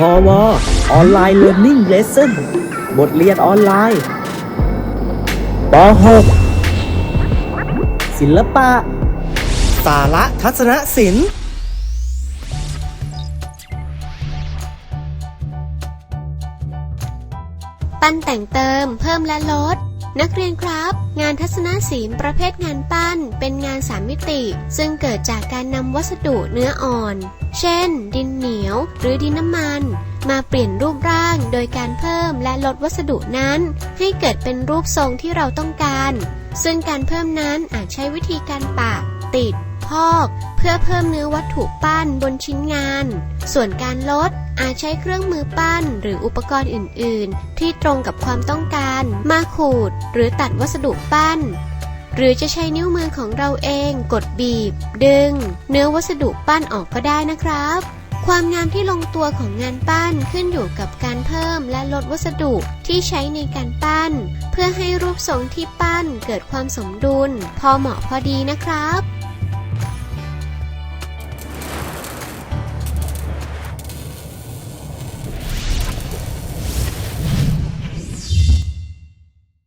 พอวออนไลน์เรียน i ิ g เลส s o n บทเรียนออนไลน์ป .6 ศิลปะ สาระทัศนศิลป์ปั้นแต่งเติมเพิ่มและลด นักเรียนครับ งานทัศนศิลป์ประเภทงานปั้น เป็นงานสามมิติ ซึ่งเกิดจากการนำวัสดุเนื้ออ่อน เช่น ดินเหนียว หรือดินน้ำมัน มาเปลี่ยนรูปร่างโดยการเพิ่มและลดวัสดุนั้น ให้เกิดเป็นรูปทรงที่เราต้องการ ซึ่งการเพิ่มนั้นอาจใช้วิธีการปะ ติด พอก พื่อเพิ่มเนื้อวัตถุปั้นบนชิ้นงาน ส่วนการลดอาจใช้เครื่องมือปั้นหรืออุปกรณ์อื่น ๆ ที่ตรงกับความต้องการมาขูดหรือตัดวัสดุปั้น หรือจะใช้นิ้วมือของเราเองกดบีบ ดึง เนื้อวัสดุปั้นออกก็ได้นะครับ ความงามที่ลงตัวของงานปั้นขึ้นอยู่กับการเพิ่มและลดวัสดุที่ใช้ในการปั้น เพื่อให้รูปทรงที่ปั้นเกิดความสมดุล พอเหมาะพอดีนะครับ